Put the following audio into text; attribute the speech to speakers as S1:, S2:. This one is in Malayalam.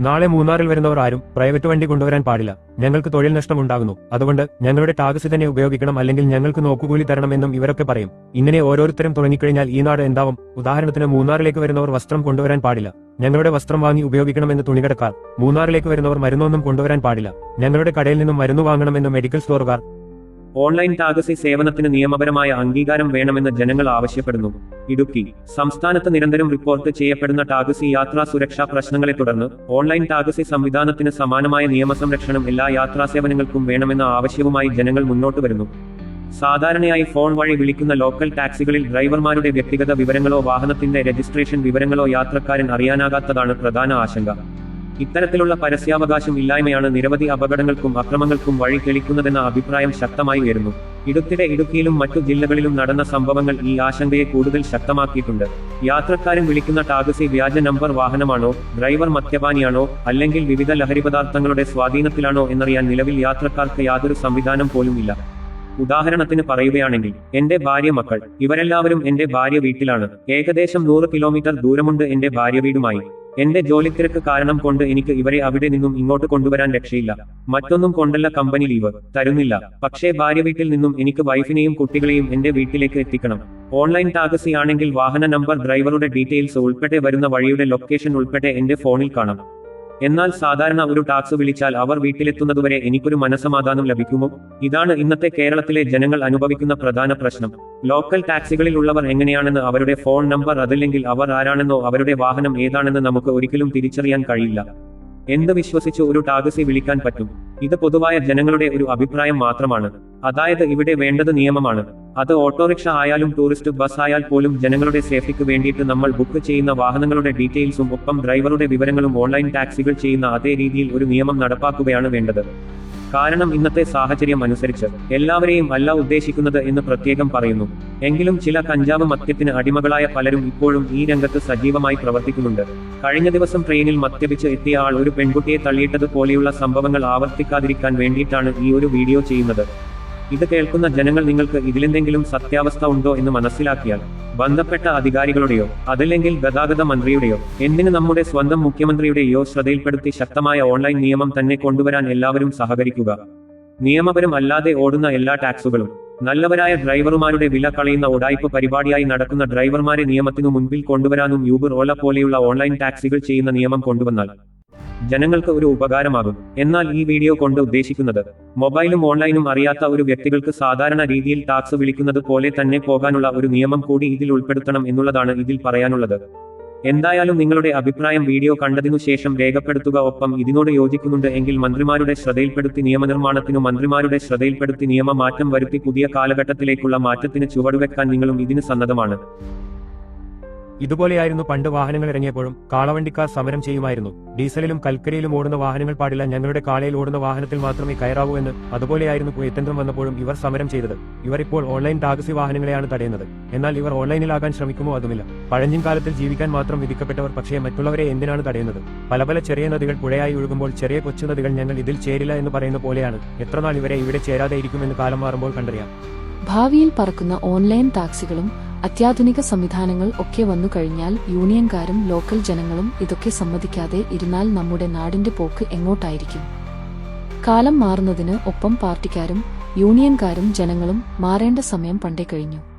S1: നാളെ മൂന്നാറിൽ വരുന്നവർ ആരും പ്രൈവറ്റ് വണ്ടി കൊണ്ടുവരാൻ പാടില്ല. ഞങ്ങൾക്ക് തൊഴിൽ നഷ്ടം ഉണ്ടാകുന്നു അതുകൊണ്ട് ഞങ്ങളുടെ ടാക്സി തന്നെ ഉപയോഗിക്കണം അല്ലെങ്കിൽ ഞങ്ങൾക്ക് നോക്കുകൂലി തരണമെന്നും ഇവരൊക്കെ പറയും. ഇങ്ങനെ ഓരോരുത്തരും തുടങ്ങിക്കഴിഞ്ഞാൽ ഈ നാട് എന്താവും? ഉദാഹരണത്തിന് മൂന്നാറിലേക്ക് വരുന്നവർ വസ്ത്രം കൊണ്ടുവരാൻ പാടില്ല. ഞങ്ങളുടെ വസ്ത്രം വാങ്ങി ഉപയോഗിക്കണമെന്ന് തുണികടക്കാർ. മൂന്നാറിലേക്ക് വരുന്നവർ മരുന്നൊന്നും കൊണ്ടുവരാൻ പാടില്ല. ഞങ്ങളുടെ കടയിൽ നിന്നും മരുന്ന് വാങ്ങണമെന്ന് മെഡിക്കൽ സ്റ്റോറുകാർ
S2: ഓൺലൈൻ ടാഗസി സേവനത്തിന് നിയമപരമായ അംഗീകാരം വേണമെന്ന് ജനങ്ങൾ ആവശ്യപ്പെടുന്നു. ഇടുക്കി. സംസ്ഥാനത്ത് നിരന്തരം റിപ്പോർട്ട് ചെയ്യപ്പെടുന്ന ടാഗസി യാത്രാ സുരക്ഷാ പ്രശ്നങ്ങളെ തുടർന്ന് ഓൺലൈൻ ടാഗസി സംവിധാനത്തിന് സമാനമായ നിയമസംരക്ഷണം എല്ലാ യാത്രാ സേവനങ്ങൾക്കും വേണമെന്ന ആവശ്യവുമായി ജനങ്ങൾ മുന്നോട്ട് വരുന്നു. സാധാരണയായി ഫോൺ വഴി വിളിക്കുന്ന ലോക്കൽ ടാക്സികളിൽ ഡ്രൈവർമാരുടെ വ്യക്തിഗത വിവരങ്ങളോ വാഹനത്തിന്റെ രജിസ്ട്രേഷൻ വിവരങ്ങളോ യാത്രക്കാരൻ അറിയാനാകാത്തതാണ് പ്രധാന ആശങ്ക. ഇത്തരത്തിലുള്ള പരസ്യാവകാശം ഇല്ലായ്മയാണ് നിരവധി അപകടങ്ങൾക്കും അക്രമങ്ങൾക്കും വഴി തെളിക്കുന്നതെന്ന അഭിപ്രായം ശക്തമായി ഉയരുന്നു. ഇടുത്തിടെ ഇടുക്കിയിലും മറ്റു ജില്ലകളിലും നടന്ന സംഭവങ്ങൾ ഈ ആശങ്കയെ കൂടുതൽ ശക്തമാക്കിയിട്ടുണ്ട്. യാത്രക്കാരൻ വിളിക്കുന്ന ടാക്സി വ്യാജ നമ്പർ വാഹനമാണോ ഡ്രൈവർ മദ്യപാനിയാണോ അല്ലെങ്കിൽ വിവിധ ലഹരിപദാർത്ഥങ്ങളുടെ സ്വാധീനത്തിലാണോ എന്നറിയാൻ നിലവിൽ യാത്രക്കാർക്ക് യാതൊരു സംവിധാനം പോലുമില്ല ഉദാഹരണത്തിന് പറയുകയാണെങ്കിൽ എന്റെ ഭാര്യ മക്കൾ. ഇവരെല്ലാവരും എന്റെ ഭാര്യ വീട്ടിലാണ്. ഏകദേശം നൂറ് കിലോമീറ്റർ ദൂരമുണ്ട് എന്റെ ഭാര്യ വീടുമായി. എന്റെ ജോലിത്തിരക്ക് കാരണം കൊണ്ട് എനിക്ക് ഇവരെ അവിടെ നിന്നും ഇങ്ങോട്ട് കൊണ്ടുവരാൻ രക്ഷയില്ല. മറ്റൊന്നും കൊണ്ടല്ല കമ്പനി ലീവ് തരുന്നില്ല. പക്ഷേ ഭാര്യ വീട്ടിൽ നിന്നും എനിക്ക് വൈഫിനെയും കുട്ടികളെയും എന്റെ വീട്ടിലേക്ക് എത്തിക്കണം. ഓൺലൈൻ ടാക്സി ആണെങ്കിൽ വാഹന നമ്പർ ഡ്രൈവറുടെ ഡീറ്റെയിൽസ് ഉൾപ്പെടെ വരുന്ന വഴിയുടെ ലൊക്കേഷൻ ഉൾപ്പെടെ എന്റെ ഫോണിൽ കാണാം. എന്നാൽ സാധാരണ ഒരു ടാക്സ് വിളിച്ചാൽ അവർ വീട്ടിലെത്തുന്നതുവരെ എനിക്കൊരു മനസമാധാനം ലഭിക്കുമോ? ഇതാണ് ഇന്നത്തെ കേരളത്തിലെ ജനങ്ങൾ അനുഭവിക്കുന്ന പ്രധാന പ്രശ്നം. ലോക്കൽ ടാക്സികളിൽ ഉള്ളവർ എങ്ങനെയാണെന്ന് അവരുടെ ഫോൺ നമ്പർ അതല്ലെങ്കിൽ അവർ ആരാണെന്നോ അവരുടെ വാഹനം ഏതാണെന്ന് നമുക്ക് ഒരിക്കലും തിരിച്ചറിയാൻ കഴിയില്ല. എന്ത് വിശ്വസിച്ച് ഒരു ടാക്സി വിളിക്കാൻ പറ്റും? ഇത് പൊതുവായ ജനങ്ങളുടെ ഒരു അഭിപ്രായം മാത്രമാണ്. അതായത് ഇവിടെ വേണ്ടത് നിയമമാണ്. അത് ഓട്ടോറിക്ഷ ആയാലും ടൂറിസ്റ്റ് ബസ് ആയാൽ പോലും ജനങ്ങളുടെ സേഫ്റ്റിക്ക് വേണ്ടിയിട്ട് നമ്മൾ ബുക്ക് ചെയ്യുന്ന വാഹനങ്ങളുടെ ഡീറ്റെയിൽസും ഒപ്പം ഡ്രൈവറുടെ വിവരങ്ങളും ഓൺലൈൻ ടാക്സികൾ ചെയ്യുന്ന അതേ രീതിയിൽ ഒരു നിയമം നടപ്പാക്കുകയാണ് വേണ്ടത്. കാരണം ഇന്നത്തെ സാഹചര്യം അനുസരിച്ച് എല്ലാവരെയും അല്ല ഉദ്ദേശിക്കുന്നത് എന്ന് പ്രത്യേകം പറയുന്നു. എങ്കിലും ചില കഞ്ചാവ് മദ്യത്തിന് അടിമകളായ പലരും ഇപ്പോഴും ഈ രംഗത്ത് സജീവമായി പ്രവർത്തിക്കുന്നുണ്ട്. കഴിഞ്ഞ ദിവസം ട്രെയിനിൽ മദ്യപിച്ച് എത്തിയ ആൾ ഒരു പെൺകുട്ടിയെ തള്ളിയിട്ടത് പോലെയുള്ള സംഭവങ്ങൾ ആവർത്തിക്കാതിരിക്കാൻ വേണ്ടിയിട്ടാണ് ഈ ഒരു വീഡിയോ ചെയ്യുന്നത്. ഇത് കേൾക്കുന്ന ജനങ്ങൾ നിങ്ങൾക്ക് ഇതിലെന്തെങ്കിലും സത്യാവസ്ഥ ഉണ്ടോ എന്ന് മനസ്സിലാക്കിയാൽ ബന്ധപ്പെട്ട അധികാരികളുടെയോ അതല്ലെങ്കിൽ ഗതാഗത മന്ത്രിയുടെയോ എന്തിന് നമ്മുടെ സ്വന്തം മുഖ്യമന്ത്രിയുടെയോ ശ്രദ്ധയിൽപ്പെടുത്തി ശക്തമായ ഓൺലൈൻ നിയമം തന്നെ കൊണ്ടുവരാൻ എല്ലാവരും സഹകരിക്കുക. നിയമപരം അല്ലാതെ ഓടുന്ന എല്ലാ ടാക്സുകളും നല്ലവരായ ഡ്രൈവർമാരുടെ വില കളയുന്ന ഉടായ്പ പരിപാടിയായി നടക്കുന്ന ഡ്രൈവർമാരെ നിയമത്തിനു മുൻപിൽ കൊണ്ടുവരാനും യൂബർ ഓല പോലെയുള്ള ഓൺലൈൻ ടാക്സികൾ ചെയ്യുന്ന നിയമം കൊണ്ടുവന്നാൽ ജനങ്ങൾക്ക് ഒരു ഉപകാരമാകും എന്നാൽ ഈ വീഡിയോ കൊണ്ട് ഉദ്ദേശിക്കുന്നത് മൊബൈലും ഓൺലൈനും അറിയാത്ത ഒരു വ്യക്തികൾക്ക് സാധാരണ രീതിയിൽ ടാക്സ് വിളിക്കുന്നത് പോലെ തന്നെ പോകാനുള്ള ഒരു നിയമം കൂടി ഇതിൽ ഉൾപ്പെടുത്തണം എന്നുള്ളതാണ് ഇതിൽ പറയാനുള്ളത്. എന്തായാലും നിങ്ങളുടെ അഭിപ്രായം വീഡിയോ കണ്ടതിനു ശേഷം രേഖപ്പെടുത്തുക. ഒപ്പം ഇതിനോട് യോജിക്കുന്നുണ്ട് എങ്കിൽ മന്ത്രിമാരുടെ ശ്രദ്ധയിൽപ്പെടുത്തി നിയമനിർമ്മാണത്തിനു മന്ത്രിമാരുടെ ശ്രദ്ധയിൽപ്പെടുത്തി നിയമമാറ്റം വരുത്തി പുതിയ കാലഘട്ടത്തിലേക്കുള്ള മാറ്റത്തിന് ചുവടുവെക്കാൻ നിങ്ങളും ഇതിന് സന്നദ്ധമാണ്.
S1: ഇതുപോലെയായിരുന്നു പണ്ട് വാഹനങ്ങൾ ഇറങ്ങിയപ്പോഴും കാളവണ്ടിക്കാർ സമരം ചെയ്യുമായിരുന്നു. ഡീസലിലും കൽക്കരിയിലും ഓടുന്ന വാഹനങ്ങൾ പാടില്ല ഞങ്ങളുടെ കാളയിൽ ഓടുന്ന വാഹനത്തിൽ മാത്രമേ കയറാവൂ എന്ന് അതുപോലെയായിരുന്നു കുയത്തന്ത്രം വന്നപ്പോഴും ഇവർ സമരം ചെയ്തത്. ഇവർ ഇപ്പോൾ ഓൺലൈൻ ടാക്സി വാഹനങ്ങളെയാണ് തടയുന്നത്. എന്നാൽ ഇവർ ഓൺലൈനിലാകാൻ ശ്രമിക്കുമോ അതുമില്ല. പഴഞ്ചിൻ കാലത്തിൽ ജീവിക്കാൻ മാത്രം വിധിക്കപ്പെട്ടവർ പക്ഷേ മറ്റുള്ളവരെ എന്തിനാണ് തടയുന്നത്? പല പല ചെറിയ നദികൾ പുഴയായി ഒഴുകുമ്പോൾ ചെറിയ കൊച്ചു നദികൾ ഞങ്ങൾ ഇതിൽ ചേരില്ല എന്ന് പറയുന്ന പോലെയാണ്. എത്രനാൾ ഇവരെ ഇവിടെ ചേരാതെ ഇരിക്കുമെന്ന് കാലം മാറുമ്പോൾ കണ്ടറിയാം.
S3: ഭാവിയിൽ പറക്കുന്ന ഓൺലൈൻ ടാക്സികളും അത്യാധുനിക സംവിധാനങ്ങൾ ഒക്കെ വന്നു കഴിഞ്ഞാൽ യൂണിയൻകാരും ലോക്കൽ ജനങ്ങളും ഇതൊക്കെ സമ്മതിക്കാതെ ഇരുന്നാൽ നമ്മുടെ നാടിന്റെ പോക്ക് എങ്ങോട്ടായിരിക്കും? കാലം മാറുന്നതിന് ഒപ്പം പാർട്ടിക്കാരും യൂണിയൻകാരും ജനങ്ങളും മാറേണ്ട സമയം പണ്ടേ കഴിഞ്ഞു.